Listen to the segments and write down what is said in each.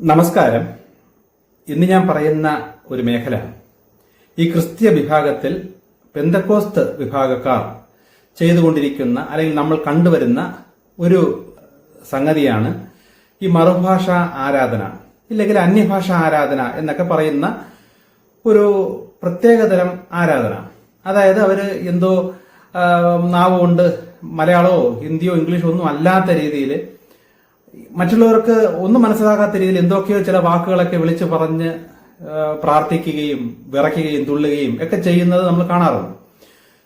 നമസ്കാരം. ഇന്ന് ഞാൻ പറയുന്ന ഒരു മേഖല ഈ ക്രിസ്തീയ വിഭാഗത്തിൽ പെന്തക്കോസ്ത് വിഭാഗക്കാർ ചെയ്തുകൊണ്ടിരിക്കുന്ന അല്ലെങ്കിൽ നമ്മൾ കണ്ടുവരുന്ന ഒരു സംഗതിയാണ് ഈ മറുഭാഷ ആരാധന ഇല്ലെങ്കിൽ അന്യഭാഷ ആരാധന എന്നൊക്കെ പറയുന്ന ഒരു പ്രത്യേകതരം ആരാധന. അതായത് അവർ എന്തോ നാവുകൊണ്ട് നാവ് കൊണ്ട് മലയാളമോ ഹിന്ദിയോ ഇംഗ്ലീഷോ ഒന്നും അല്ലാത്ത രീതിയിൽ മറ്റുള്ളവർക്ക് ഒന്നും മനസ്സിലാകാത്ത രീതിയിൽ എന്തൊക്കെയോ ചില വാക്കുകളൊക്കെ വിളിച്ചു പറഞ്ഞ് പ്രാർത്ഥിക്കുകയും വിറയ്ക്കുകയും തുള്ളുകയും ഒക്കെ ചെയ്യുന്നത് നമ്മൾ കാണാറുണ്ട്.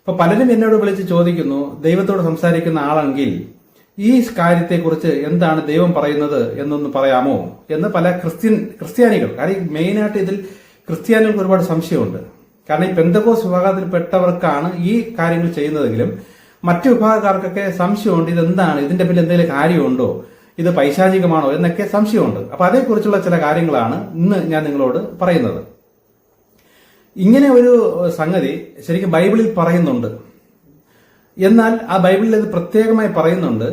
അപ്പൊ പലരും എന്നോട് വിളിച്ച് ചോദിക്കുന്നു ദൈവത്തോട് സംസാരിക്കുന്ന ആളെങ്കിൽ ഈ കാര്യത്തെക്കുറിച്ച് എന്താണ് ദൈവം പറയുന്നത് എന്നൊന്ന് പറയാമോ എന്ന് പല ക്രിസ്ത്യൻ ക്രിസ്ത്യാനികൾ കാര്യം മെയിനായിട്ട് ഇതിൽ ക്രിസ്ത്യാനികൾക്ക് ഒരുപാട് സംശയമുണ്ട്. കാരണം ഈ പെന്തകോസ് വിഭാഗത്തിൽപ്പെട്ടവർക്കാണ് ഈ കാര്യങ്ങൾ ചെയ്യുന്നതെങ്കിലും മറ്റു വിഭാഗക്കാർക്കൊക്കെ സംശയമുണ്ട് ഇതെന്താണ് ഇതിന്റെ പിന്നിൽ എന്തെങ്കിലും കാര്യമുണ്ടോ? ഇത് പൈശാചികമാണോ എന്നൊക്കെ സംശയമുണ്ട്. അപ്പൊ അതേക്കുറിച്ചുള്ള ചില കാര്യങ്ങളാണ് ഇന്ന് ഞാൻ നിങ്ങളോട് പറയുന്നത്. ഇങ്ങനെ ഒരു സംഗതി ശരിക്കും ബൈബിളിൽ പറയുന്നുണ്ട്. എന്നാൽ ആ ബൈബിളിൽ ഇത് പ്രത്യേകമായി പറയുന്നുണ്ട്.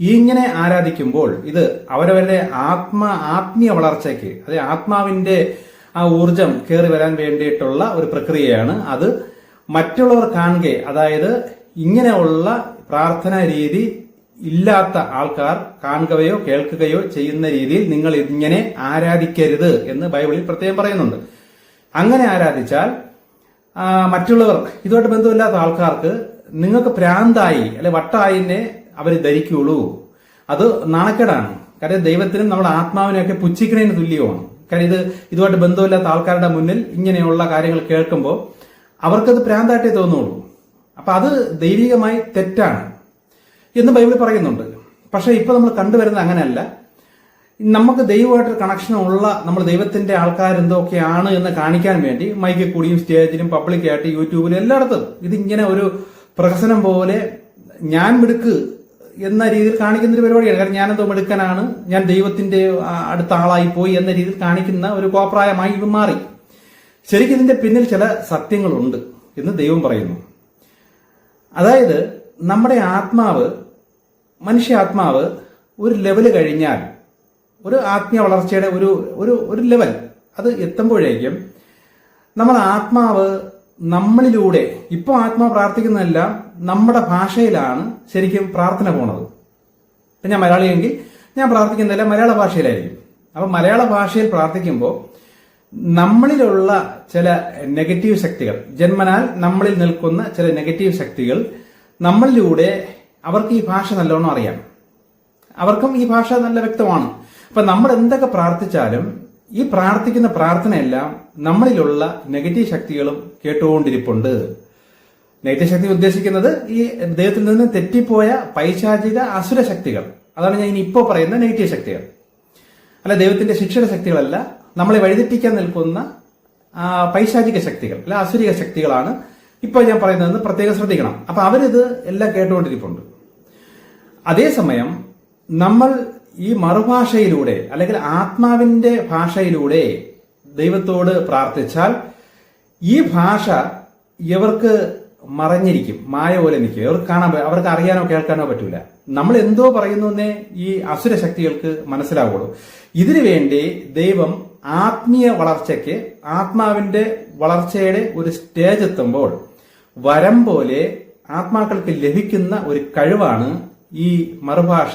ഇങ്ങനെ ആരാധിക്കുമ്പോൾ ഇത് അവരവരുടെ ആത്മ ആത്മീയ വളർച്ചയ്ക്ക് അതായത് ആത്മാവിന്റെ ആ ഊർജം കയറി വരാൻ വേണ്ടിയിട്ടുള്ള ഒരു പ്രക്രിയയാണ് അത്. മറ്റുള്ളവർ കാണുക അതായത് ഇങ്ങനെയുള്ള പ്രാർത്ഥനാ രീതി ഇല്ലാത്ത ആൾക്കാർ കാണുകയോ കേൾക്കുകയോ ചെയ്യുന്ന രീതിയിൽ നിങ്ങൾ ഇങ്ങനെ ആരാധിക്കരുത് എന്ന് ബൈബിളിൽ പ്രത്യേകം പറയുന്നുണ്ട്. അങ്ങനെ ആരാധിച്ചാൽ മറ്റുള്ളവർ ഇതുമായിട്ട് ബന്ധമില്ലാത്ത ആൾക്കാർക്ക് നിങ്ങൾക്ക് പ്രാന്തായി അല്ലെ വട്ടായിനെ അവർ ധരിക്കുള്ളൂ അത് നാണക്കേടാണ്. കാര്യം ദൈവത്തിനും നമ്മുടെ ആത്മാവിനെയൊക്കെ പുച്ഛിക്കുന്നതിന് തുല്യമാണ്. കാര്യം ഇത് ഇതുമായിട്ട് ബന്ധമില്ലാത്ത ആൾക്കാരുടെ മുന്നിൽ ഇങ്ങനെയുള്ള കാര്യങ്ങൾ കേൾക്കുമ്പോൾ അവർക്കത് പ്രാന്തായിട്ടേ തോന്നുള്ളൂ. അപ്പൊ അത് ദൈവികമായി തെറ്റാണ്. എന്ന് ബൈബിൾ പറയുന്നുണ്ട്. പക്ഷേ ഇപ്പൊ നമ്മൾ കണ്ടുവരുന്നത് അങ്ങനെയല്ല. നമുക്ക് ദൈവമായിട്ടൊരു കണക്ഷൻ ഉള്ള നമ്മൾ ദൈവത്തിന്റെ ആൾക്കാർ എന്തൊക്കെയാണ് എന്ന് കാണിക്കാൻ വേണ്ടി മൈക്കിൽ കൂടിയും സ്റ്റേജിലും പബ്ലിക്കായിട്ട് യൂട്യൂബിലും എല്ലായിടത്തും ഇതിങ്ങനെ ഒരു പ്രഹസനം പോലെ ഞാൻ മിടുക്ക് എന്ന രീതിയിൽ കാണിക്കുന്ന ഒരു പരിപാടിയാണ്. കാരണം ഞാനെന്തോ മിടുക്കനാണ് ഞാൻ ദൈവത്തിന്റെ അടുത്ത ആളായി പോയി എന്ന രീതിയിൽ കാണിക്കുന്ന ഒരു കോപ്രായമായി ഇത് മാറി. ശരിക്കും ഇതിന്റെ പിന്നിൽ ചില സത്യങ്ങളുണ്ട് എന്ന് ദൈവം പറയുന്നു. അതായത് നമ്മുടെ ആത്മാവ് മനുഷ്യ ആത്മാവ് ഒരു ലെവൽ കഴിഞ്ഞാൽ ഒരു ആത്മീയ വളർച്ചയുടെ ഒരു ഒരു ഒരു ലെവൽ അത് എത്തുമ്പോഴേക്കും നമ്മൾ ആത്മാവ് നമ്മളിലൂടെ ഇപ്പോൾ ആത്മാവ് പ്രാർത്ഥിക്കുന്നതെല്ലാം നമ്മുടെ ഭാഷയിലാണ് ശരിക്കും പ്രാർത്ഥന പോണത്. ഇപ്പം ഞാൻ മലയാളിയെങ്കിൽ ഞാൻ പ്രാർത്ഥിക്കുന്നതെല്ലാം മലയാള ഭാഷയിലായിരിക്കും. അപ്പം മലയാള ഭാഷയിൽ പ്രാർത്ഥിക്കുമ്പോൾ നമ്മളിലുള്ള ചില നെഗറ്റീവ് ശക്തികൾ ജന്മനാൽ നമ്മളിൽ നിൽക്കുന്ന ചില നെഗറ്റീവ് ശക്തികൾ നമ്മളിലൂടെ അവർക്ക് ഈ ഭാഷ നല്ലോണം അറിയാം. അവർക്കും ഈ ഭാഷ നല്ല വ്യക്തമാണ്. അപ്പൊ നമ്മൾ എന്തൊക്കെ പ്രാർത്ഥിച്ചാലും ഈ പ്രാർത്ഥിക്കുന്ന പ്രാർത്ഥനയെല്ലാം നമ്മളിലുള്ള നെഗറ്റീവ് ശക്തികളും കേട്ടുകൊണ്ടിരിപ്പുണ്ട്. നെഗറ്റീവ് ശക്തി ഉദ്ദേശിക്കുന്നത് ഈ ദൈവത്തിൽ നിന്ന് തെറ്റിപ്പോയ പൈശാചിക അസുര ശക്തികൾ. അതാണ് ഞാൻ ഇനി ഇപ്പോൾ പറയുന്ന നെഗറ്റീവ് ശക്തികൾ. അല്ല ദൈവത്തിന്റെ ശിക്ഷയുടെ ശക്തികളല്ല നമ്മളെ വഴിതെറ്റിക്കാൻ നിൽക്കുന്ന പൈശാചിക ശക്തികൾ അല്ല അസുരിക ശക്തികളാണ് ഇപ്പോൾ ഞാൻ പറയുന്നത് പ്രത്യേകം ശ്രദ്ധിക്കണം. അപ്പൊ അവരിത് എല്ലാം കേട്ടുകൊണ്ടിരിപ്പുണ്ട്. അതേസമയം നമ്മൾ ഈ മറുഭാഷയിലൂടെ അല്ലെങ്കിൽ ആത്മാവിന്റെ ഭാഷയിലൂടെ ദൈവത്തോട് പ്രാർത്ഥിച്ചാൽ ഈ ഭാഷ ഇവർക്ക് മറഞ്ഞിരിക്കും. മായ പോലെ നിൽക്കും. ഇവർക്ക് കാണാൻ അവർക്ക് അറിയാനോ കേൾക്കാനോ പറ്റൂല. നമ്മൾ എന്തോ പറയുന്നു എന്നേ ഈ അസുര ശക്തികൾക്ക് മനസ്സിലാവുള്ളൂ. ഇതിനു വേണ്ടി ദൈവം ആത്മീയ വളർച്ചയ്ക്ക് ആത്മാവിന്റെ വളർച്ചയുടെ ഒരു സ്റ്റേജ് എത്തുമ്പോൾ വരം പോലെ ആത്മാക്കൾക്ക് ലഭിക്കുന്ന ഒരു കഴിവാണ് ഈ മറുഭാഷ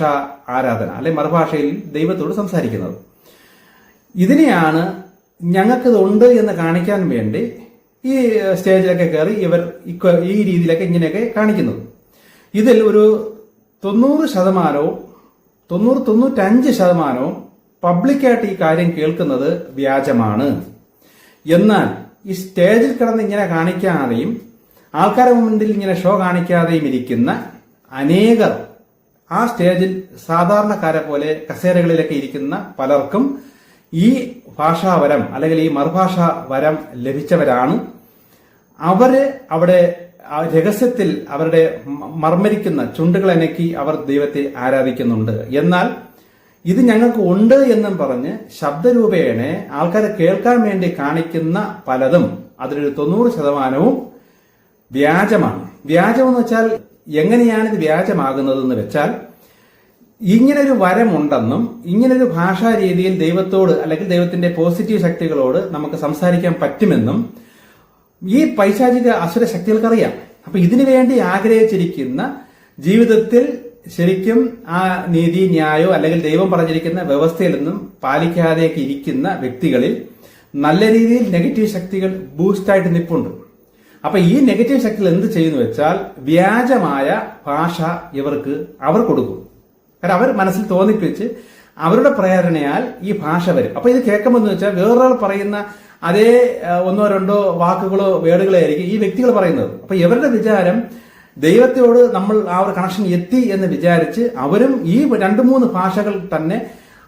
ആരാധന അല്ലെ മറുഭാഷയിൽ ദൈവത്തോട് സംസാരിക്കുന്നത്. ഇതിനെയാണ് ഞങ്ങൾക്കിത് ഉണ്ട് എന്ന് കാണിക്കാൻ വേണ്ടി ഈ സ്റ്റേജിലൊക്കെ കയറി ഇവർ ഈ രീതിയിലൊക്കെ ഇങ്ങനെയൊക്കെ കാണിക്കുന്നത്. ഇതിൽ ഒരു തൊണ്ണൂറ് ശതമാനവും തൊണ്ണൂറ് തൊണ്ണൂറ്റഞ്ച് ശതമാനവും പബ്ലിക്കായിട്ട് ഈ കാര്യം കേൾക്കുന്നത് വ്യാജമാണ്. എന്നാൽ ഈ സ്റ്റേജിൽ കിടന്ന് ഇങ്ങനെ കാണിക്കാതെയും ആൾക്കാരുടെ മുമ്പിൽ ഇങ്ങനെ ഷോ കാണിക്കാതെയും ഇരിക്കുന്ന അനേകർ ആ സ്റ്റേജിൽ സാധാരണക്കാരെ പോലെ കസേരകളിലൊക്കെ ഇരിക്കുന്ന പലർക്കും ഈ ഭാഷാവരം അല്ലെങ്കിൽ ഈ മറുഭാഷ വരം ലഭിച്ചവരാണ്. അവർ അവിടെ രഹസ്യത്തിൽ അവരുടെ മർമ്മരിക്കുന്ന ചുണ്ടുകളനക്കി അവർ ദൈവത്തെ ആരാധിക്കുന്നുണ്ട്. എന്നാൽ ഇത് ഞങ്ങൾക്ക് ഉണ്ട് എന്നും പറഞ്ഞ് ശബ്ദരൂപേണ ആൾക്കാരെ കേൾക്കാൻ വേണ്ടി കാണിക്കുന്ന പലതും അതിലൊരു തൊണ്ണൂറ് ശതമാനവും വ്യാജമാണ്. വ്യാജം എന്ന് വെച്ചാൽ എങ്ങനെയാണ് ഇത് വ്യാജമാകുന്നതെന്ന് വെച്ചാൽ ഇങ്ങനൊരു വരമുണ്ടെന്നും ഇങ്ങനൊരു ഭാഷാ രീതിയിൽ ദൈവത്തോട് അല്ലെങ്കിൽ ദൈവത്തിന്റെ പോസിറ്റീവ് ശക്തികളോട് നമുക്ക് സംസാരിക്കാൻ പറ്റുമെന്നും ഈ പൈശാചിക അസുര ശക്തികൾക്കറിയാം. അപ്പൊ ഇതിനു വേണ്ടി ആഗ്രഹിച്ചിരിക്കുന്ന ജീവിതത്തിൽ ശരിക്കും ആ നീതി ന്യായോ അല്ലെങ്കിൽ ദൈവം പറഞ്ഞിരിക്കുന്ന വ്യവസ്ഥയിൽ നിന്നും പാലിക്കാതെയൊക്കെ ഇരിക്കുന്ന വ്യക്തികളിൽ നല്ല രീതിയിൽ നെഗറ്റീവ് ശക്തികൾ ബൂസ്റ്റായിട്ട് നിൽപ്പുണ്ട്. അപ്പൊ ഈ നെഗറ്റീവ് ശക്തികൾ എന്ത് ചെയ്യുന്നു വെച്ചാൽ വ്യാജമായ ഭാഷ ഇവർക്ക് അവർ കൊടുക്കും. കാരണം അവർ മനസ്സിൽ തോന്നിപ്പിച്ച് അവരുടെ പ്രേരണയാൽ ഈ ഭാഷ വരും. അപ്പൊ ഇത് കേൾക്കുമ്പോൾ എന്ന് വെച്ചാൽ വേറൊരാൾ പറയുന്ന അതേ ഒന്നോ രണ്ടോ വാക്കുകളോ വേർഡുകളോ ആയിരിക്കും ഈ വ്യക്തികൾ പറയുന്നത്. അപ്പൊ ഇവരുടെ വിചാരം ദൈവത്തോട് നമ്മൾ ആ ഒരു കണക്ഷൻ എത്തി എന്ന് വിചാരിച്ച് അവരും ഈ രണ്ട് മൂന്ന് ഭാഷകൾ തന്നെ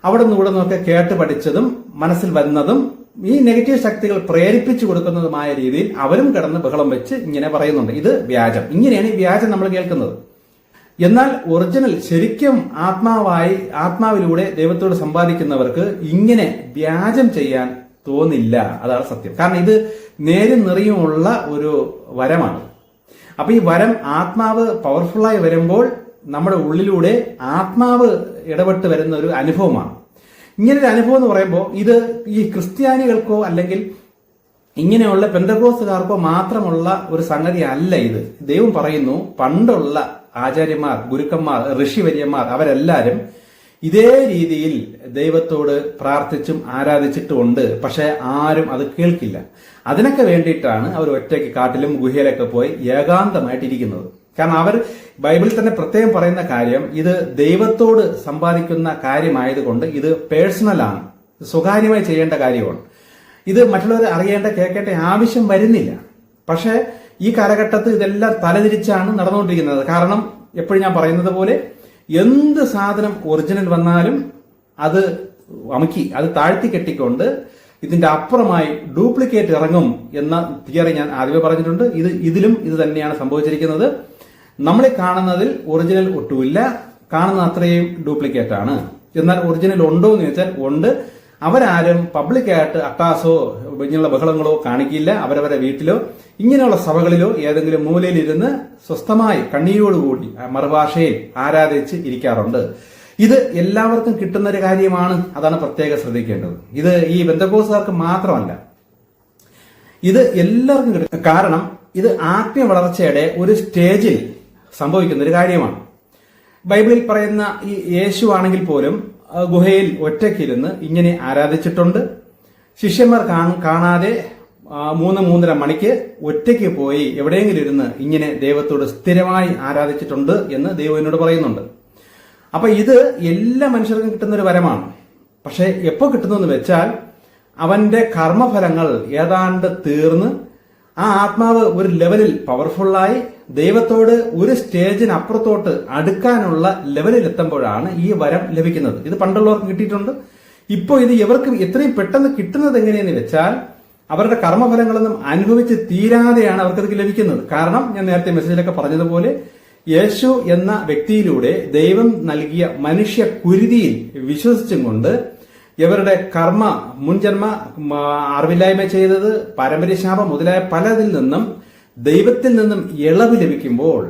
അവിടെ നിന്ന് ഇവിടെ നിന്നൊക്കെ കേട്ട് പഠിച്ചതും മനസ്സിൽ വരുന്നതും ഈ നെഗറ്റീവ് ശക്തികൾ പ്രേരിപ്പിച്ചു കൊടുക്കുന്നതുമായ രീതിയിൽ അവരും കിടന്ന് ബഹളം വെച്ച് ഇങ്ങനെ പറയുന്നുണ്ട്. ഇത് വ്യാജം. ഇങ്ങനെയാണ് ഈ വ്യാജം നമ്മൾ കേൾക്കുന്നത്. എന്നാൽ ഒറിജിനൽ ശരിക്കും ആത്മാവായി ആത്മാവിലൂടെ ദൈവത്തോട് സമ്പാദിക്കുന്നവർക്ക് ഇങ്ങനെ വ്യാജം ചെയ്യാൻ തോന്നില്ല. അതാണ് സത്യം. കാരണം ഇത് നേരും നിറയുമുള്ള ഒരു വരമാണ്. അപ്പൊ ഈ വരം ആത്മാവ് പവർഫുള്ളായി വരുമ്പോൾ നമ്മുടെ ഉള്ളിലൂടെ ആത്മാവ് ഇടപെട്ട് വരുന്ന ഒരു അനുഭവമാണ്. ഇങ്ങനെ ഒരു അനുഭവം എന്ന് പറയുമ്പോൾ ഇത് ഈ ക്രിസ്ത്യാനികൾക്കോ അല്ലെങ്കിൽ ഇങ്ങനെയുള്ള പെന്തകോസുകാർക്കോ മാത്രമുള്ള ഒരു സംഗതി അല്ല ഇത്. ദൈവം പറയുന്നു പണ്ടുള്ള ആചാര്യന്മാർ ഗുരുക്കന്മാർ ഋഷിവര്യന്മാർ അവരെല്ലാരും ഇതേ രീതിയിൽ ദൈവത്തോട് പ്രാർത്ഥിച്ചും ആരാധിച്ചിട്ടുമുണ്ട്. പക്ഷെ ആരും അത് കേൾക്കില്ല. അതിനൊക്കെ വേണ്ടിയിട്ടാണ് അവർ ഒറ്റയ്ക്ക് കാട്ടിലും ഗുഹയിലൊക്കെ പോയി ഏകാന്തമായിട്ടിരിക്കുന്നത്. കാരണം അവർ ബൈബിളിൽ തന്നെ പ്രത്യേകം പറയുന്ന കാര്യം ഇത് ദൈവത്തോട് സമ്പാദിക്കുന്ന കാര്യമായതുകൊണ്ട് ഇത് പേഴ്സണലാണ് സ്വകാര്യമായി ചെയ്യേണ്ട കാര്യമാണ്. ഇത് മറ്റുള്ളവർ അറിയേണ്ട കേൾക്കേണ്ട ആവശ്യം വരുന്നില്ല. പക്ഷേ ഈ കാലഘട്ടത്തിൽ ഇതെല്ലാം തലതിരിച്ചാണ് നടന്നുകൊണ്ടിരിക്കുന്നത്. കാരണം എപ്പോഴും ഞാൻ പറയുന്നത് പോലെ എന്ത് സാധനം ഒറിജിനൽ വന്നാലും അത് അമുക്കി അത് താഴ്ത്തി കെട്ടിക്കൊണ്ട് ഇതിന്റെ അപ്പുറമായി ഡ്യൂപ്ലിക്കേറ്റ് ഇറങ്ങും എന്ന തിയറി ഞാൻ ആദ്യമേ പറഞ്ഞിട്ടുണ്ട്. ഇത് ഇതിലും ഇത് തന്നെയാണ് സംഭവിച്ചിരിക്കുന്നത്. നമ്മളെ കാണുന്നതിൽ ഒറിജിനൽ ഒട്ടുമില്ല. കാണുന്ന അത്രയും ഡ്യൂപ്ലിക്കേറ്റ് ആണ്. എന്നാൽ ഒറിജിനൽ ഉണ്ടോ എന്ന് ചോദിച്ചാൽ ഉണ്ട്. അവരാരും പബ്ലിക്കായിട്ട് അട്ടാസോ ഇങ്ങനെയുള്ള ബഹളങ്ങളോ കാണിക്കില്ല. അവരവരെ വീട്ടിലോ ഇങ്ങനെയുള്ള സഭകളിലോ ഏതെങ്കിലും മൂലയിലിരുന്ന് സ്വസ്ഥമായി കണ്ണീരോടുകൂടി മറുഭാഷയിൽ ആരാധിച്ച് ഇരിക്കാറുണ്ട്. ഇത് എല്ലാവർക്കും കിട്ടുന്ന ഒരു കാര്യമാണ്. അതാണ് പ്രത്യേകം ശ്രദ്ധിക്കേണ്ടത്. ഇത് ഈ ബന്ധക്കോസുകാർക്ക് മാത്രമല്ല. ഇത് എല്ലാവർക്കും കിട്ടും. കാരണം ഇത് ആത്മീയ വളർച്ചയുടെ ഒരു സ്റ്റേജിൽ സംഭവിക്കുന്ന ഒരു കാര്യമാണ്. ബൈബിളിൽ പറയുന്ന ഈ യേശു ആണെങ്കിൽ പോലും ഗുഹയിൽ ഒറ്റയ്ക്കിരുന്ന് ഇങ്ങനെ ആരാധിച്ചിട്ടുണ്ട്. ശിഷ്യന്മാർ കാണ- കാണാതെ മൂന്ന് മൂന്നര മണിക്ക് ഒറ്റയ്ക്ക് പോയി എവിടെയെങ്കിലും ഇരുന്ന് ഇങ്ങനെ ദൈവത്തോട് സ്ഥിരമായി ആരാധിച്ചിട്ടുണ്ട് എന്ന് ദൈവം എന്നോട് പറയുന്നുണ്ട്. അപ്പൊ ഇത് എല്ലാ മനുഷ്യർക്കും കിട്ടുന്ന ഒരു വരമാണ്. പക്ഷെ എപ്പോ കിട്ടുന്നു വെച്ചാൽ അവന്റെ കർമ്മഫലങ്ങൾ ഏതാണ്ട് തീർന്ന് ആ ആത്മാവ് ഒരു ലെവലിൽ പവർഫുള്ളായി ദൈവത്തോട് ഒരു സ്റ്റേജിന് അപ്പുറത്തോട്ട് അടുക്കാനുള്ള ലെവലിൽ എത്തുമ്പോഴാണ് ഈ വരം ലഭിക്കുന്നത്. ഇത് പണ്ടുള്ളവർക്ക് കിട്ടിയിട്ടുണ്ട്. ഇപ്പോൾ ഇത് ഇവർക്ക് എത്രയും പെട്ടെന്ന് കിട്ടുന്നത് എങ്ങനെയെന്ന് വെച്ചാൽ അവരുടെ കർമ്മഫലങ്ങളൊന്നും അനുഭവിച്ച് തീരാതെയാണ് അവർക്കത് ലഭിക്കുന്നത്. കാരണം ഞാൻ നേരത്തെ മെസ്സേജിലൊക്കെ പറഞ്ഞതുപോലെ യേശു എന്ന വ്യക്തിയിലൂടെ ദൈവം നൽകിയ മനുഷ്യ കുരുതിയിൽ വിശ്വസിച്ചും കൊണ്ട് ഇവരുടെ കർമ്മ മുൻജന്മ അറിവില്ലായ്മ ചെയ്തത് പാരമ്പര്യശാപം മുതലായ പലതിൽ നിന്നും ദൈവത്തിൽ നിന്നും ഇളവ് ലഭിക്കുമ്പോൾ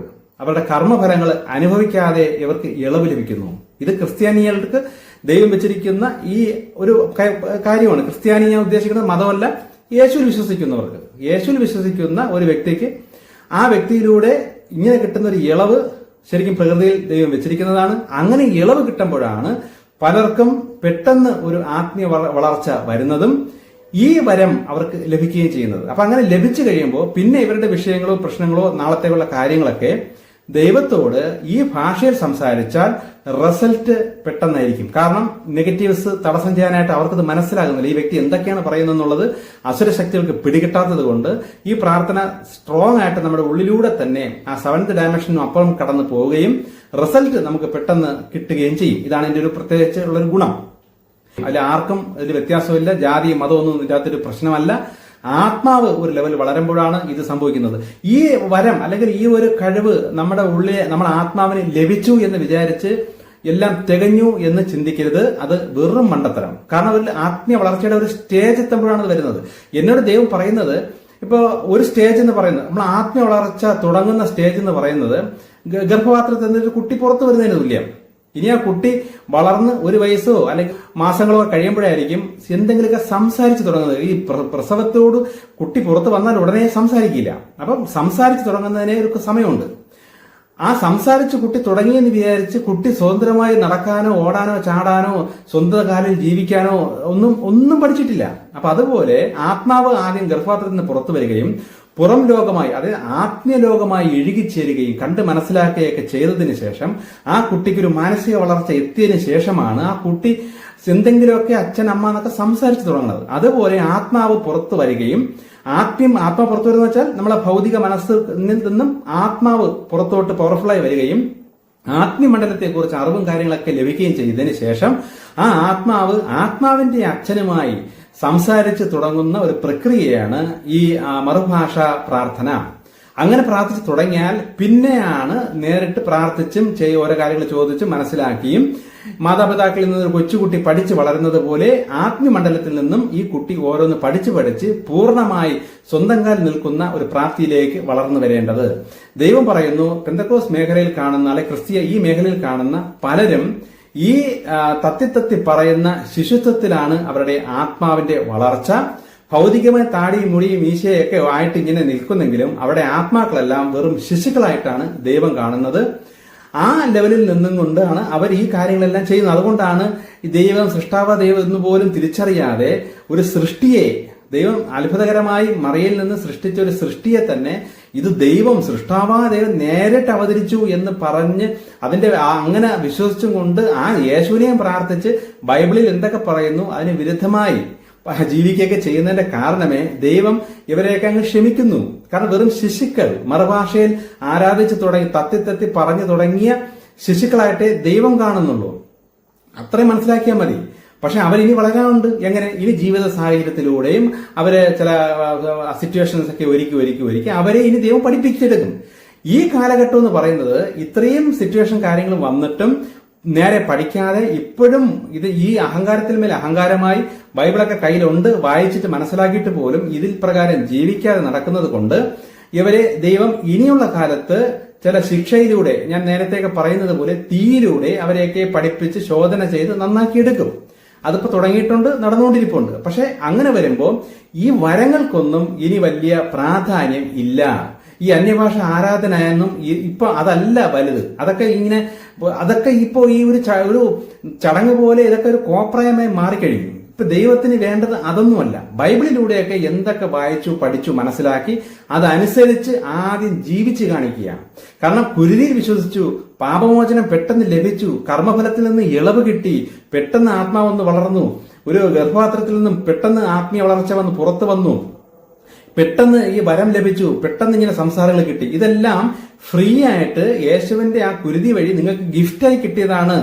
അവരുടെ കർമ്മഫലങ്ങൾ അനുഭവിക്കാതെ ഇവർക്ക് ഇളവ് ലഭിക്കുന്നു. ഇത് ക്രിസ്ത്യാനികൾക്ക് ദൈവം വെച്ചിരിക്കുന്ന ഈ ഒരു കാര്യമാണ്. ക്രിസ്ത്യാനി ഞാൻ ഉദ്ദേശിക്കുന്നത് മതമല്ല യേശുവിൽ വിശ്വസിക്കുന്നവർക്ക്. യേശുവിൽ വിശ്വസിക്കുന്ന ഒരു വ്യക്തിക്ക് ആ വ്യക്തിയിലൂടെ ഇങ്ങനെ കിട്ടുന്ന ഒരു ഇളവ് ശരിക്കും പ്രകൃതിയിൽ ദൈവം വെച്ചിരിക്കുന്നതാണ്. അങ്ങനെ ഇളവ് കിട്ടുമ്പോഴാണ് പലർക്കും പെട്ടെന്ന് ഒരു ആത്മീയ വള- വളർച്ച വരുന്നതും ഈ വരം അവർക്ക് ലഭിക്കുകയും ചെയ്യുന്നത്. അപ്പൊ അങ്ങനെ ലഭിച്ചു കഴിയുമ്പോൾ പിന്നെ ഇവരുടെ വിഷയങ്ങളോ പ്രശ്നങ്ങളോ നാളത്തേക്കുള്ള കാര്യങ്ങളൊക്കെ ദൈവത്തോട് ഈ ഭാഷയിൽ സംസാരിച്ചാൽ റിസൾട്ട് പെട്ടെന്നായിരിക്കും. കാരണം നെഗറ്റീവ്സ് തടസ്സം ചെയ്യാനായിട്ട് അവർക്കത് മനസ്സിലാകുന്നില്ല. ഈ വ്യക്തി എന്തൊക്കെയാണ് പറയുന്നത് എന്നുള്ളത് അസുരശക്തികൾക്ക് പിടികിട്ടാത്തത് കൊണ്ട് ഈ പ്രാർത്ഥന സ്ട്രോങ് ആയിട്ട് നമ്മുടെ ഉള്ളിലൂടെ തന്നെ ആ സെവൻത് ഡയമെൻഷനും അപ്പുറം കടന്നു പോവുകയും റിസൾട്ട് നമുക്ക് പെട്ടെന്ന് കിട്ടുകയും ചെയ്യും. ഇതാണ് ഇതിന്റെ ഒരു പ്രത്യേകിച്ചുള്ള ഉള്ളൊരു ഗുണം. അതിൽ ആർക്കും ഇതിൽ വ്യത്യാസമില്ല. ജാതി മതമൊന്നും ഇല്ലാത്തൊരു പ്രശ്നമല്ല. ആത്മാവ് ഒരു ലെവൽ വളരുമ്പോഴാണ് ഇത് സംഭവിക്കുന്നത്. ഈ വരം അല്ലെങ്കിൽ ഈ ഒരു കഴിവ് നമ്മുടെ ഉള്ളിലെ നമ്മുടെ ആത്മാവിന് ലഭിച്ചു എന്ന് വിചാരിച്ച് എല്ലാം തികഞ്ഞു എന്ന് ചിന്തിക്കരുത്. അത് വെറും മണ്ടത്തരം. കാരണം ഒരു ആത്മീയ വളർച്ചയുടെ ഒരു സ്റ്റേജ് എത്തുമ്പോഴാണ് അത് വരുന്നത്. എന്നോട് ദൈവം പറയുന്നത് ഇപ്പോ ഒരു സ്റ്റേജ് എന്ന് പറയുന്നത് നമ്മൾ ആത്മീയ വളർച്ച തുടങ്ങുന്ന സ്റ്റേജ് എന്ന് പറയുന്നത് ഗർഭപാത്രത്തിൽ നിന്ന് ഒരു കുട്ടി പുറത്തു വരുന്നതിന് തുല്യം. ഇനി ആ കുട്ടി വളർന്ന് ഒരു വയസ്സോ അല്ലെങ്കിൽ മാസങ്ങളോ കഴിയുമ്പോഴായിരിക്കും എന്തെങ്കിലുമൊക്കെ സംസാരിച്ചു തുടങ്ങുന്നത്. ഈ പ്രസവത്തോട് കുട്ടി പുറത്ത് വന്നാൽ ഉടനെ സംസാരിക്കില്ല. അപ്പം സംസാരിച്ചു തുടങ്ങുന്നതിന് ഒരു സമയമുണ്ട്. ആ സംസാരിച്ച് കുട്ടി തുടങ്ങിയെന്ന് വിചാരിച്ച് കുട്ടി സ്വതന്ത്രമായി നടക്കാനോ ഓടാനോ ചാടാനോ സ്വന്തം ജീവിക്കാനോ ഒന്നും ഒന്നും പഠിച്ചിട്ടില്ല. അപ്പൊ അതുപോലെ ആത്മാവ് ആദ്യം ഗർഭപാത്രത്തിൽ നിന്ന് പുറത്തു വരികയും പുറം ലോകമായി അതായത് ആത്മീയ ലോകമായി എഴുകിച്ചേരുകയും കണ്ട് മനസ്സിലാക്കുകയൊക്കെ ചെയ്തതിന് ശേഷം ആ കുട്ടിക്കൊരു മാനസിക വളർച്ച എത്തിയതിന് ശേഷമാണ് ആ കുട്ടി എന്തെങ്കിലുമൊക്കെ അച്ഛൻ അമ്മ എന്നൊക്കെ സംസാരിച്ചു തുടങ്ങുന്നത്. അതുപോലെ ആത്മാവ് പുറത്തു വരികയും ആത്മ്യം ആത്മാവ് പുറത്തു വരുന്ന വെച്ചാൽ നമ്മളെ ഭൗതിക മനസ്സിൽ നിന്നും ആത്മാവ് പുറത്തോട്ട് പവർഫുള്ളായി വരികയും ആത്മീയമണ്ഡലത്തെ കുറിച്ച് അറിവും കാര്യങ്ങളൊക്കെ ലഭിക്കുകയും ചെയ്തതിനു ശേഷം ആ ആത്മാവ് ആത്മാവിന്റെ അച്ഛനുമായി സംസാരിച്ച് തുടങ്ങുന്ന ഒരു പ്രക്രിയയാണ് ഈ മറുഭാഷ പ്രാർത്ഥന. അങ്ങനെ പ്രാർത്ഥിച്ച് തുടങ്ങിയാൽ പിന്നെയാണ് നേരിട്ട് പ്രാർത്ഥിച്ചും ഓരോ കാര്യങ്ങൾ ചോദിച്ചും മനസ്സിലാക്കിയും മാതാപിതാക്കളിൽ നിന്ന് കൊച്ചുകുട്ടി പഠിച്ചു വളരുന്നത് പോലെ ആത്മീയമണ്ഡലത്തിൽ നിന്നും ഈ കുട്ടി ഓരോന്ന് പഠിച്ചു പഠിച്ച് പൂർണമായി സ്വന്തം കാലിൽ നിൽക്കുന്ന ഒരു പ്രാപ്തിയിലേക്ക് വളർന്നു വരേണ്ടത്. ദൈവം പറയുന്നു പെന്തക്കോസ് മേഖലയിൽ കാണുന്ന അല്ലെ ക്രിസ്തീയ ഈ മേഖലയിൽ കാണുന്ന പലരും ഈ തത്തിത്തത്തി പറയുന്ന ശിശുത്വത്തിലാണ് അവരുടെ ആത്മാവിന്റെ വളർച്ച. ഭൗതികമായ താടിയും മുടിയും മീശയൊക്കെ ആയിട്ട് ഇങ്ങനെ നിൽക്കുന്നെങ്കിലും അവിടെ ആത്മാക്കളെല്ലാം വെറും ശിശുക്കളായിട്ടാണ് ദൈവം കാണുന്നത്. ആ ലെവലിൽ നിന്നും കൊണ്ടാണ് അവർ ഈ കാര്യങ്ങളെല്ലാം ചെയ്യുന്നത്. അതുകൊണ്ടാണ് ദൈവം സൃഷ്ടാവ ദൈവം എന്ന് പോലും തിരിച്ചറിയാതെ ഒരു സൃഷ്ടിയെ ദൈവം അത്ഭുതകരമായി മറയിൽ നിന്ന് സൃഷ്ടിച്ച ഒരു സൃഷ്ടിയെ തന്നെ ഇത് ദൈവം സൃഷ്ടാവാ ദൈവം നേരിട്ട് അവതരിച്ചു എന്ന് പറഞ്ഞ് അതിന്റെ അങ്ങനെ വിശ്വസിച്ചും കൊണ്ട് ആ യേശുവിനെയും പ്രാർത്ഥിച്ച് ബൈബിളിൽ എന്തൊക്കെ പറയുന്നു? അതിന് വിരുദ്ധമായി ജീവിക്കുകയൊക്കെ ചെയ്യുന്നതിന്റെ കാരണമേ ദൈവം ഇവരെയൊക്കെ അങ്ങ് ക്ഷമിക്കുന്നു. കാരണം വെറും ശിശുക്കൾ മറുഭാഷയിൽ ആരാധിച്ചു തുടങ്ങി തത്തി തത്തി പറഞ്ഞു തുടങ്ങിയ ശിശുക്കളായിട്ടേ ദൈവം കാണുന്നുള്ളൂ. അത്രയും മനസ്സിലാക്കിയാൽ മതി. പക്ഷെ അവരിനി വളരാനുണ്ട് എങ്ങനെ? ഇനി ജീവിത സാഹചര്യത്തിലൂടെയും അവരെ ചില സിറ്റുവേഷൻസ് ഒക്കെ ഒരുക്കി ഒരുക്കി ഒരുക്കി അവരെ ഇനി ദൈവം പഠിപ്പിച്ചെടുക്കും. ഈ കാലഘട്ടം എന്ന് പറയുന്നത് ഇത്രയും സിറ്റുവേഷൻ കാര്യങ്ങൾ വന്നിട്ടും നേരെ പഠിക്കാതെ ഇപ്പോഴും ഇത് ഈ അഹങ്കാരത്തിൽ മേൽ അഹങ്കാരമായി ബൈബിളൊക്കെ കയ്യിലുണ്ട് വായിച്ചിട്ട് മനസ്സിലാക്കിയിട്ട് പോലും ഇതിൽ പ്രകാരം ജീവിക്കാതെ നടക്കുന്നത് കൊണ്ട് ഇവരെ ദൈവം ഇനിയുള്ള കാലത്ത് ചില ശിക്ഷയിലൂടെ ഞാൻ നേരത്തെയൊക്കെ പറയുന്നത് പോലെ തീയിലൂടെ അവരെയൊക്കെ പഠിപ്പിച്ച് ശോധന ചെയ്ത് നന്നാക്കിയെടുക്കും അതിപ്പോ തുടങ്ങിയിട്ടുണ്ട് നടന്നുകൊണ്ടിരിപ്പുണ്ട്. പക്ഷെ അങ്ങനെ വരുമ്പോൾ ഈ വരങ്ങൾക്കൊന്നും ഇനി വലിയ പ്രാധാന്യം ഇല്ല. ഈ അന്യഭാഷ ആരാധന എന്നും ഇപ്പൊ അതല്ല വലുത്. അതൊക്കെ ഇങ്ങനെ അതൊക്കെ ഇപ്പോ ഈ ഒരു ഒരു ചടങ്ങ് പോലെ ഇതൊക്കെ ഒരു കോപ്രായമായി മാറിക്കഴിഞ്ഞു. ഇപ്പൊ ദൈവത്തിന് വേണ്ടത് അതൊന്നുമല്ല. ബൈബിളിലൂടെയൊക്കെ എന്തൊക്കെ വായിച്ചു പഠിച്ചു മനസ്സിലാക്കി അതനുസരിച്ച് ആദ്യം ജീവിച്ച് കാണിക്കുക. കാരണം കുരുതിയിൽ വിശ്വസിച്ചു പാപമോചനം പെട്ടെന്ന് ലഭിച്ചു കർമ്മഫലത്തിൽ നിന്ന് ഇളവ് കിട്ടി പെട്ടെന്ന് ആത്മാവെന്ന് വളർന്നു ഒരു ഗർഭപാത്രത്തിൽ നിന്നും പെട്ടെന്ന് ആത്മീയ വളർച്ച വന്ന് പുറത്തു വന്നു. പെട്ടെന്ന് ഈ വരം ലഭിച്ചു പെട്ടെന്ന് ഇങ്ങനെ സംസാരങ്ങൾ കിട്ടി. ഇതെല്ലാം ഫ്രീ ആയിട്ട് യേശുവിന്റെ ആ കുരുതി വഴി നിങ്ങൾക്ക് ഗിഫ്റ്റായി കിട്ടിയതാണ്.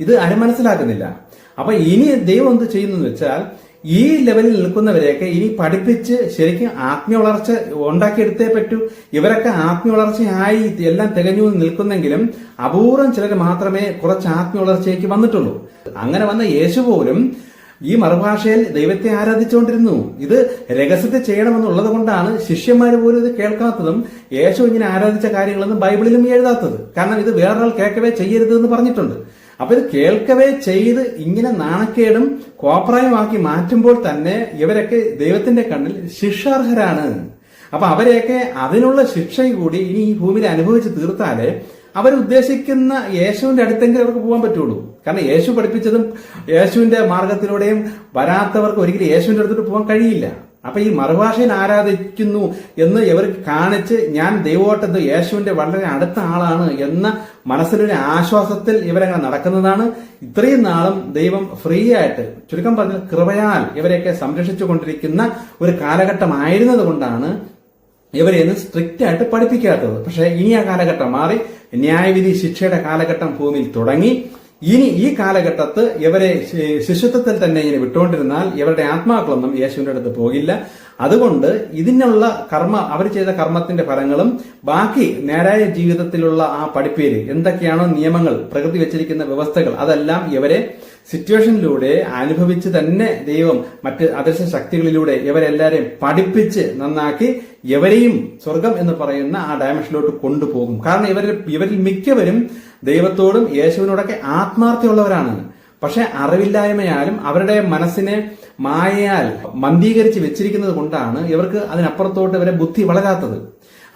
ഇത് ആരും മനസ്സിലാക്കുന്നില്ല. അപ്പൊ ഇനി ദൈവം എന്ത് ചെയ്യുന്നു വെച്ചാൽ ഈ ലെവലിൽ നിൽക്കുന്നവരെയൊക്കെ ഇനി പഠിപ്പിച്ച് ശരിക്കും ആത്മീയ വളർച്ച ഉണ്ടാക്കിയെടുത്തേ പറ്റൂ. ഇവരൊക്കെ ആത്മീയ വളർച്ചയായി എല്ലാം തികഞ്ഞു നിൽക്കുന്നെങ്കിലും അപൂർവം ചിലർ മാത്രമേ കുറച്ച് ആത്മീയ വളർച്ചയ്ക്ക് വന്നിട്ടുള്ളൂ. അങ്ങനെ വന്ന യേശു പോലും ഈ മറുഭാഷയിൽ ദൈവത്തെ ആരാധിച്ചുകൊണ്ടിരുന്നു. ഇത് രഹസ്യത്തെ ചെയ്യണമെന്നുള്ളത് കൊണ്ടാണ് ശിഷ്യന്മാർ പോലും ഇത് കേൾക്കാത്തതും യേശു ഇങ്ങനെ ആരാധിച്ച കാര്യങ്ങളൊന്നും ബൈബിളിലും എഴുതാത്തത്. കാരണം ഇത് വേറൊരാൾ കേൾക്കവേ ചെയ്യരുത് എന്ന് പറഞ്ഞിട്ടുണ്ട്. അപ്പൊ ഇത് കേൾക്കവേ ചെയ്ത് ഇങ്ങനെ നാണക്കേടും കോപ്രായമാക്കി മാറ്റുമ്പോൾ തന്നെ ഇവരൊക്കെ ദൈവത്തിന്റെ കണ്ണിൽ ശിക്ഷാർഹരാണ്. അപ്പൊ അവരെയൊക്കെ അതിനുള്ള ശിക്ഷയും കൂടി ഇനി ഈ ഭൂമിയിൽ അനുഭവിച്ച് തീർത്താലേ അവർ ഉദ്ദേശിക്കുന്ന യേശുവിന്റെ അടുത്തെങ്കിലും അവർക്ക് പോകാൻ പറ്റുള്ളൂ. കാരണം യേശു പഠിപ്പിച്ചതും യേശുവിന്റെ മാർഗത്തിലൂടെയും വരാത്തവർക്ക് ഒരിക്കലും യേശുവിന്റെ അടുത്തോട്ട് പോകാൻ കഴിയില്ല. അപ്പൊ ഈ മറുഭാഷയിൽ ആരാധിക്കുന്നു എന്ന് ഇവർ കാണിച്ച് ഞാൻ ദൈവോട്ടത്ത് യേശുവിന്റെ വളരെ അടുത്ത ആളാണ് എന്ന മനസ്സിലൊരു ആശ്വാസത്തിൽ ഇവരങ്ങനെ നടക്കുന്നതാണ്. ഇത്രയും നാളും ദൈവം ഫ്രീ ആയിട്ട് ചുരുക്കം പറഞ്ഞ കൃപയാൽ ഇവരെയൊക്കെ സംരക്ഷിച്ചു കൊണ്ടിരിക്കുന്ന ഒരു കാലഘട്ടമായിരുന്നത് കൊണ്ടാണ് ഇവരെ ഇന്ന് സ്ട്രിക്റ്റ് ആയിട്ട് പഠിപ്പിക്കാത്തത്. പക്ഷെ ഇനി ആ കാലഘട്ടം മാറി ന്യായവിധി ശിക്ഷയുടെ കാലഘട്ടം ഭൂമിയിൽ തുടങ്ങി. ഇനി ഈ കാലഘട്ടത്ത് ഇവരെ ശിശുത്വത്തിൽ തന്നെ ഇങ്ങനെ വിട്ടുകൊണ്ടിരുന്നാൽ ഇവരുടെ ആത്മാക്കളൊന്നും യേശുവിന്റെ അടുത്ത് പോകില്ല. അതുകൊണ്ട് ഇതിനുള്ള കർമ്മ അവർ ചെയ്ത കർമ്മത്തിന്റെ ഫലങ്ങളും ബാക്കി നേരായ ജീവിതത്തിലുള്ള ആ പഠിപ്പേര് എന്തൊക്കെയാണോ നിയമങ്ങൾ പ്രകൃതി വെച്ചിരിക്കുന്ന വ്യവസ്ഥകൾ അതെല്ലാം ഇവരെ സിറ്റുവേഷനിലൂടെ അനുഭവിച്ച് തന്നെ ദൈവം മറ്റ് അദൃശ്യ ശക്തികളിലൂടെ ഇവരെല്ലാരെയും പഠിപ്പിച്ച് നന്നാക്കി ഇവരെയും സ്വർഗം എന്ന് പറയുന്ന ആ ഡയമെൻഷനിലോട്ട് കൊണ്ടുപോകും. കാരണം ഇവരിൽ ഇവരിൽ മിക്കവരും ദൈവത്തോടും യേശുവിനോടൊക്കെ ആത്മാർത്ഥമുള്ളവരാണ് പക്ഷെ അറിവില്ലായ്മയാലും അവരുടെ മനസ്സിനെ മായയാൽ മന്ദീകരിച്ച് വെച്ചിരിക്കുന്നത് കൊണ്ടാണ് ഇവർക്ക് അതിനപ്പുറത്തോട്ട് ഇവരെ ബുദ്ധി വളരാത്തത്.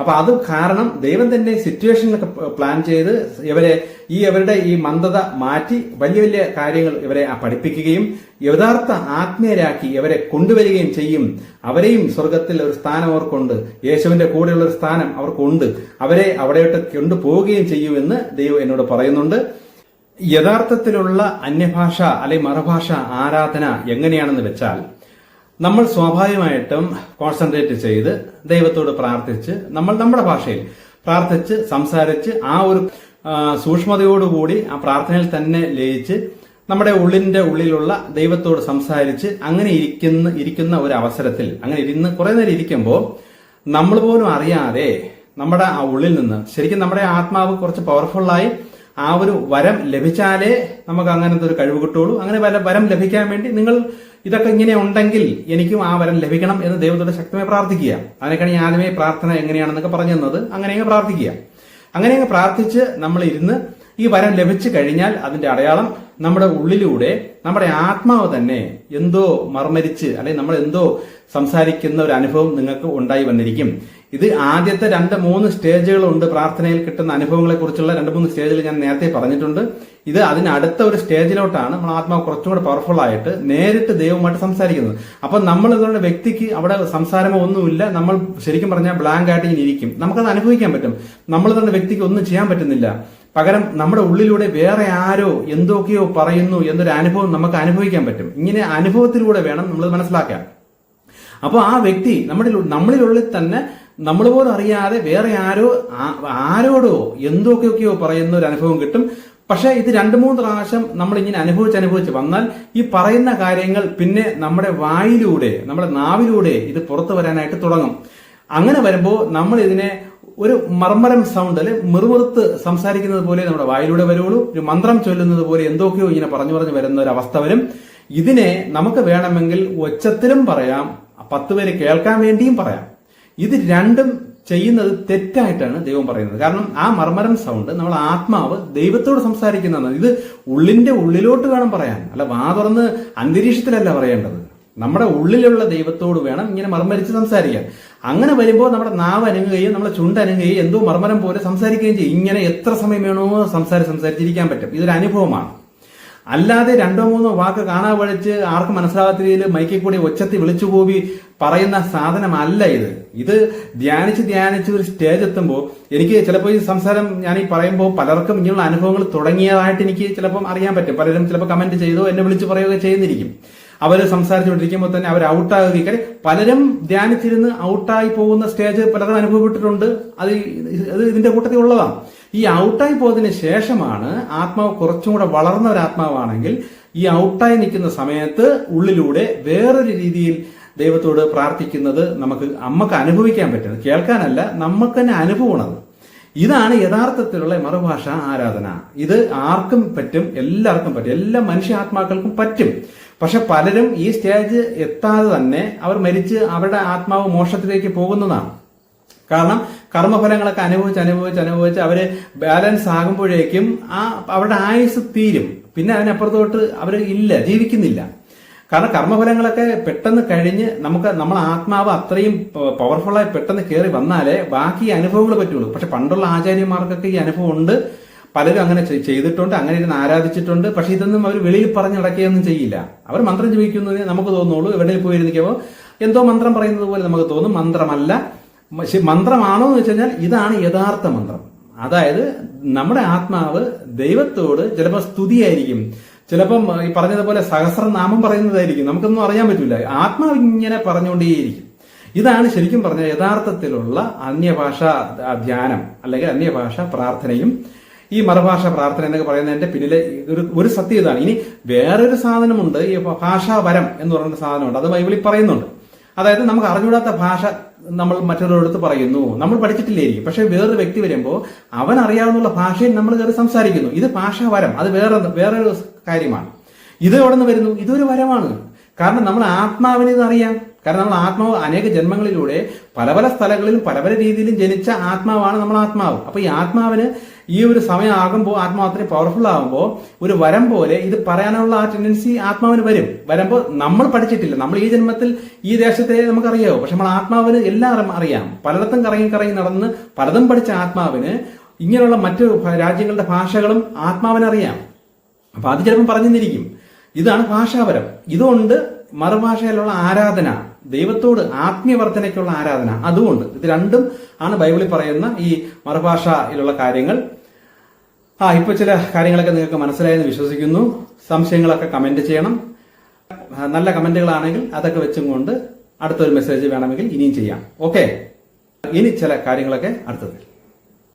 അപ്പൊ അത് കാരണം ദൈവം തന്നെ സിറ്റുവേഷനൊക്കെ പ്ലാൻ ചെയ്ത് ഇവരെ ഈ ഇവരുടെ ഈ മന്ദത മാറ്റി വലിയ വലിയ കാര്യങ്ങൾ ഇവരെ പഠിപ്പിക്കുകയും യഥാർത്ഥ ആത്മീയരാക്കി ഇവരെ കൊണ്ടുവരികയും ചെയ്യും. അവരെയും സ്വർഗത്തിൽ ഒരു സ്ഥാനം അവർക്കുണ്ട്. യേശുവിന്റെ കൂടെയുള്ള ഒരു സ്ഥാനം അവർക്കുണ്ട്. അവരെ അവിടെയോട്ട് കൊണ്ടുപോവുകയും ചെയ്യുമെന്ന് ദൈവം എന്നോട് പറയുന്നുണ്ട്. യഥാർത്ഥത്തിലുള്ള അന്യഭാഷ അല്ലെങ്കിൽ മറുഭാഷ ആരാധന എങ്ങനെയാണെന്ന് വെച്ചാൽ നമ്മൾ സ്വാഭാവികമായിട്ടും കോൺസെൻട്രേറ്റ് ചെയ്ത് ദൈവത്തോട് പ്രാർത്ഥിച്ച് നമ്മൾ നമ്മുടെ ഭാഷയിൽ പ്രാർത്ഥിച്ച് സംസാരിച്ച് ആ ഒരു സൂക്ഷ്മതയോടുകൂടി ആ പ്രാർത്ഥനയിൽ തന്നെ ലയിച്ച് നമ്മുടെ ഉള്ളിന്റെ ഉള്ളിലുള്ള ദൈവത്തോട് സംസാരിച്ച് അങ്ങനെ ഇരിക്കുന്ന ഇരിക്കുന്ന ഒരു അവസരത്തിൽ അങ്ങനെ ഇരുന്ന് കുറെ നേരം ഇരിക്കുമ്പോൾ നമ്മൾ പോലും അറിയാതെ നമ്മുടെ ആ ഉള്ളിൽ നിന്ന് ശരിക്കും നമ്മുടെ ആത്മാവ് കുറച്ച് പവർഫുള്ളായി ആ ഒരു വരം ലഭിച്ചാലേ നമുക്ക് അങ്ങനത്തെ ഒരു കഴിവ് കിട്ടുള്ളൂ അങ്ങനെ വര ലഭിക്കാൻ വേണ്ടി നിങ്ങൾ ഇതൊക്കെ ഇങ്ങനെ ഉണ്ടെങ്കിൽ എനിക്കും ആ വരം ലഭിക്കണം എന്ന് ദൈവത്തോട് ശക്തമായി പ്രാർത്ഥിക്കുക. അതിനൊക്കെയാണ് ഞാൻ ആദ്യമേ പ്രാർത്ഥന എങ്ങനെയാണെന്നൊക്കെ പറഞ്ഞു തന്നത്. അങ്ങനെ അങ്ങ് പ്രാർത്ഥിക്കുക. അങ്ങനെ അങ്ങ് പ്രാർത്ഥിച്ച് നമ്മൾ ഇരുന്ന് ഈ വരം ലഭിച്ചു കഴിഞ്ഞാൽ അതിന്റെ അടയാളം നമ്മുടെ ഉള്ളിലൂടെ നമ്മുടെ ആത്മാവ് തന്നെ എന്തോ മർമരിച്ച് അല്ലെങ്കിൽ നമ്മൾ എന്തോ സംസാരിക്കുന്ന ഒരു അനുഭവം നിങ്ങൾക്ക് ഉണ്ടായി വന്നിരിക്കും. ഇത് ആദ്യത്തെ രണ്ട് മൂന്ന് സ്റ്റേജുകളുണ്ട് പ്രാർത്ഥനയിൽ കിട്ടുന്ന അനുഭവങ്ങളെ കുറിച്ചുള്ള രണ്ട് മൂന്ന് സ്റ്റേജിൽ ഞാൻ നേരത്തെ പറഞ്ഞിട്ടുണ്ട്. ഇത് അതിനടുത്ത ഒരു സ്റ്റേജിലോട്ടാണ് നമ്മൾ ആത്മാവ് കുറച്ചും കൂടെ പവർഫുൾ ആയിട്ട് നേരിട്ട് ദൈവവുമായിട്ട് സംസാരിക്കുന്നത്. അപ്പൊ നമ്മൾ ഇതുകൊണ്ട് വ്യക്തിക്ക് അവിടെ സംസാരമോ ഒന്നുമില്ല. നമ്മൾ ശരിക്കും പറഞ്ഞാൽ ബ്ലാങ്ക് ആയിട്ട് ഇങ്ങനെ ഇരിക്കും. നമുക്കത് അനുഭവിക്കാൻ പറ്റും. നമ്മൾ തന്നെ വ്യക്തിക്ക് ഒന്നും ചെയ്യാൻ പറ്റുന്നില്ല. പകരം നമ്മുടെ ഉള്ളിലൂടെ വേറെ ആരോ എന്തൊക്കെയോ പറയുന്നു എന്നൊരു അനുഭവം നമുക്ക് അനുഭവിക്കാൻ പറ്റും. ഇങ്ങനെ അനുഭവത്തിലൂടെ വേണം നമ്മൾ മനസ്സിലാക്കാൻ. അപ്പോൾ ആ വ്യക്തി നമ്മുടെ നമ്മളിലുള്ളിൽ തന്നെ നമ്മൾ പോലും അറിയാതെ വേറെ ആരോ ആരോടോ എന്തൊക്കെയൊക്കെയോ പറയുന്ന ഒരു അനുഭവം കിട്ടും. പക്ഷെ ഇത് രണ്ടു മൂന്ന് പ്രാവശ്യം നമ്മൾ ഇങ്ങനെ അനുഭവിച്ച് അനുഭവിച്ച് വന്നാൽ ഈ പറയുന്ന കാര്യങ്ങൾ പിന്നെ നമ്മുടെ വായിലൂടെ നമ്മുടെ നാവിലൂടെ ഇത് പുറത്തു വരാനായിട്ട് തുടങ്ങും. അങ്ങനെ വരുമ്പോൾ നമ്മൾ ഇതിനെ ഒരു മർമ്മരം സൗണ്ട് അല്ലെ മിറുമിറുത്ത് സംസാരിക്കുന്നത് പോലെ നമ്മുടെ വായിലൂടെ വരുള്ളൂ. ഒരു മന്ത്രം ചൊല്ലുന്നത് പോലെ എന്തൊക്കെയോ ഇങ്ങനെ പറഞ്ഞു പറഞ്ഞു വരുന്ന ഒരു അവസ്ഥ വരും. ഇതിനെ നമുക്ക് വേണമെങ്കിൽ ഒച്ചത്തിലും പറയാം പത്ത് പേര് കേൾക്കാൻ വേണ്ടിയും പറയാം. ഇത് രണ്ടും ചെയ്യുന്നത് തെറ്റായിട്ടാണ് ദൈവം പറയുന്നത്. കാരണം ആ മർമരം സൗണ്ട് നമ്മൾ ആത്മാവ് ദൈവത്തോട് സംസാരിക്കുന്നതാണ്. ഇത് ഉള്ളിന്റെ ഉള്ളിലോട്ട് വേണം പറയാൻ. അല്ല വാ തുറന്ന് അന്തരീക്ഷത്തിലല്ല പറയേണ്ടത്. നമ്മുടെ ഉള്ളിലുള്ള ദൈവത്തോട് വേണം ഇങ്ങനെ മർമരിച്ച് സംസാരിക്കാൻ. അങ്ങനെ വരുമ്പോൾ നമ്മുടെ നാവ് അനങ്ങുകയും നമ്മുടെ ചുണ്ട് അനങ്ങുകയും എന്തോ മർമരം പോലെ സംസാരിക്കുകയും ചെയ്യും. ഇങ്ങനെ എത്ര സമയം വേണമോ സംസാരിച്ച് സംസാരിച്ചിരിക്കാൻ പറ്റും. ഇതൊരു അനുഭവമാണ്. അല്ലാതെ രണ്ടോ മൂന്നോ വാക്ക് കാണാ വഴിച്ച് ആർക്കും മനസ്സിലാവാത്ത രീതിയിൽ മൈക്കിൽ കൂടി ഒച്ചത്തി വിളിച്ചു കൂവി പറയുന്ന സാധനമല്ല ഇത്. ഇത് ധ്യാനിച്ച് ധ്യാനിച്ച് ഒരു സ്റ്റേജ് എത്തുമ്പോൾ എനിക്ക് ചിലപ്പോൾ ഈ സംസാരം ഞാൻ ഈ പറയുമ്പോൾ പലർക്കും ഇങ്ങനെയുള്ള അനുഭവങ്ങൾ തുടങ്ങിയതായിട്ട് എനിക്ക് ചിലപ്പം അറിയാൻ പറ്റും. പലരും ചിലപ്പോൾ കമന്റ് ചെയ്തോ എന്നെ വിളിച്ച് പറയുകയോ ചെയ്യുന്നിരിക്കും. അവർ സംസാരിച്ചുകൊണ്ടിരിക്കുമ്പോൾ തന്നെ അവർ ഔട്ടാകുക കാര്യം പലരും ധ്യാനിച്ചിരുന്ന് ഔട്ടായി പോകുന്ന സ്റ്റേജ് പലരും അനുഭവപ്പെട്ടിട്ടുണ്ട്. അത് അത് ഇതിന്റെ കൂട്ടത്തിൽ ഉള്ളതാണ് ഈ ഔട്ടായി പോയതിന് ശേഷമാണ് ആത്മാവ് കുറച്ചും കൂടെ വളർന്ന ഒരു ആത്മാവാണെങ്കിൽ ഈ ഔട്ടായി നിൽക്കുന്ന സമയത്ത് ഉള്ളിലൂടെ വേറൊരു രീതിയിൽ ദൈവത്തോട് പ്രാർത്ഥിക്കുന്നത് നമുക്ക് നമുക്ക് അനുഭവിക്കാൻ പറ്റുന്നത്. കേൾക്കാനല്ല നമുക്ക് തന്നെ അനുഭവമാണത്. ഇതാണ് യഥാർത്ഥത്തിലുള്ള മറുഭാഷ ആരാധന. ഇത് ആർക്കും പറ്റും എല്ലാവർക്കും പറ്റും. എല്ലാ മനുഷ്യ ആത്മാക്കൾക്കും പറ്റും. പക്ഷെ പലരും ഈ സ്റ്റേജ് എത്താതെ തന്നെ അവർ മരിച്ച് അവരുടെ ആത്മാവ് മോഷത്തിലേക്ക് പോകുന്നതാണ്. കാരണം കർമ്മഫലങ്ങളൊക്കെ അനുഭവിച്ച് അനുഭവിച്ച് അനുഭവിച്ച് അവർ ബാലൻസ് ആകുമ്പോഴേക്കും ആ അവരുടെ ആയുസ് തീരും. പിന്നെ അതിനപ്പുറത്തോട്ട് അവർ ഇല്ല ജീവിക്കുന്നില്ല. കാരണം കർമ്മഫലങ്ങളൊക്കെ പെട്ടെന്ന് കഴിഞ്ഞ് നമുക്ക് നമ്മൾ ആത്മാവ് അത്രയും പവർഫുള്ളായി പെട്ടെന്ന് കയറി വന്നാലേ ബാക്കി അനുഭവങ്ങൾ പറ്റുള്ളൂ. പക്ഷെ പണ്ടുള്ള ആചാര്യന്മാർക്കൊക്കെ ഈ അനുഭവം ഉണ്ട്. പലരും അങ്ങനെ ചെയ്- ചെയ്തിട്ടുണ്ട് അങ്ങനെ ഇരുന്ന് ആരാധിച്ചിട്ടുണ്ട്. പക്ഷെ ഇതൊന്നും അവർ വെളിയിൽ പറഞ്ഞ് നടക്കുകയൊന്നും ചെയ്യില്ല. അവർ മന്ത്രം ജപിക്കുന്നതിന് നമുക്ക് തോന്നുള്ളൂ. എവിടെയിൽ പോയിരുന്നിരിക്കുമ്പോൾ എന്തോ മന്ത്രം പറയുന്നത് പോലെ നമുക്ക് തോന്നും. മന്ത്രമല്ല. ശ- മന്ത്രമാണോ എന്ന് വെച്ച് കഴിഞ്ഞാൽ ഇതാണ് യഥാർത്ഥ മന്ത്രം. അതായത് നമ്മുടെ ആത്മാവ് ദൈവത്തോട് ചിലപ്പോൾ സ്തുതിയായിരിക്കും. ചിലപ്പം ഈ പറഞ്ഞതുപോലെ സഹസ്രനാമം പറയുന്നതായിരിക്കും. നമുക്കൊന്നും അറിയാൻ പറ്റില്ല. ആത്മാവ് ഇങ്ങനെ പറഞ്ഞുകൊണ്ടേയിരിക്കും. ഇതാണ് ശരിക്കും പറഞ്ഞ യഥാർത്ഥത്തിലുള്ള അന്യഭാഷ ധ്യാനം അല്ലെങ്കിൽ അന്യഭാഷ പ്രാർത്ഥനയും. ഈ മറുഭാഷ പ്രാർത്ഥന എന്നൊക്കെ പറയുന്നതിന്റെ പിന്നിലെ ഒരു ഒരു സത്യം ഇതാണ്. ഇനി വേറൊരു സാധനമുണ്ട് ഈ ഭാഷാവരം എന്ന് പറയുന്ന സാധനമുണ്ട്. അത് ബൈബിളിൽ പറയുന്നുണ്ട്. അതായത് നമുക്ക് അറിഞ്ഞൂടാത്ത ഭാഷ നമ്മൾ മറ്റൊരിടത്ത് പറയുന്നു. നമ്മൾ പഠിച്ചിട്ടില്ലായിരിക്കും. പക്ഷെ വേറൊരു വ്യക്തി വരുമ്പോൾ അവൻ അറിയാവുന്ന ഭാഷയിൽ നമ്മൾ കയറി സംസാരിക്കുന്നു. ഇത് ഭാഷാവരം അത് വേറെ വേറൊരു കാര്യമാണ്. ഇത് എവിടെ നിന്ന് വരുന്നു? ഇതൊരു വരമാണ്. കാരണം നമ്മൾ ആത്മാവിനെ ഇത് അറിയാം. കാരണം നമ്മൾ ആത്മാവ് അനേക ജന്മങ്ങളിലൂടെ പല പല സ്ഥലങ്ങളിലും പല പല രീതിയിലും ജനിച്ച ആത്മാവാണ് നമ്മൾ ആത്മാവ്. അപ്പൊ ഈ ആത്മാവിന് ഈ ഒരു സമയമാകുമ്പോൾ ആത്മാവ് അത്രയും പവർഫുൾ ആകുമ്പോൾ ഒരു വരം പോലെ ഇത് പറയാനുള്ള ആ ടെൻഡൻസി ആത്മാവിന് വരും. വരുമ്പോൾ നമ്മൾ പഠിച്ചിട്ടില്ല. നമ്മൾ ഈ ജന്മത്തിൽ ഈ ദേശത്തെ നമുക്കറിയാവോ? പക്ഷെ നമ്മൾ ആത്മാവിന് എല്ലാം അറിയാം. പലയിടത്തും കറങ്ങി കറങ്ങി നടന്ന് പലതും പഠിച്ച ആത്മാവിന് ഇങ്ങനെയുള്ള മറ്റു രാജ്യങ്ങളുടെ ഭാഷകളും ആത്മാവിനറിയാം അപ്പൊ അത് ചിലപ്പം പറഞ്ഞിരിക്കും. ഇതാണ് ഭാഷാപരം. ഇതുകൊണ്ട് മറുഭാഷയിലുള്ള ആരാധന ദൈവത്തോട് ആത്മീയവർദ്ധനയ്ക്കുള്ള ആരാധന അതുകൊണ്ട്. ഇത് രണ്ടും ആണ് ബൈബിളിൽ പറയുന്ന ഈ മറുഭാഷയിലുള്ള കാര്യങ്ങൾ. ആ ഇപ്പൊ ചില കാര്യങ്ങളൊക്കെ നിങ്ങൾക്ക് മനസ്സിലായെന്ന് വിശ്വസിക്കുന്നു. സംശയങ്ങളൊക്കെ കമന്റ് ചെയ്യണം. നല്ല കമന്റുകളാണെങ്കിൽ അതൊക്കെ വെച്ചും കൊണ്ട് അടുത്തൊരു മെസ്സേജ് വേണമെങ്കിൽ ഇനിയും ചെയ്യാം. ഓക്കെ ഇനി ചില കാര്യങ്ങളൊക്കെ അടുത്തത്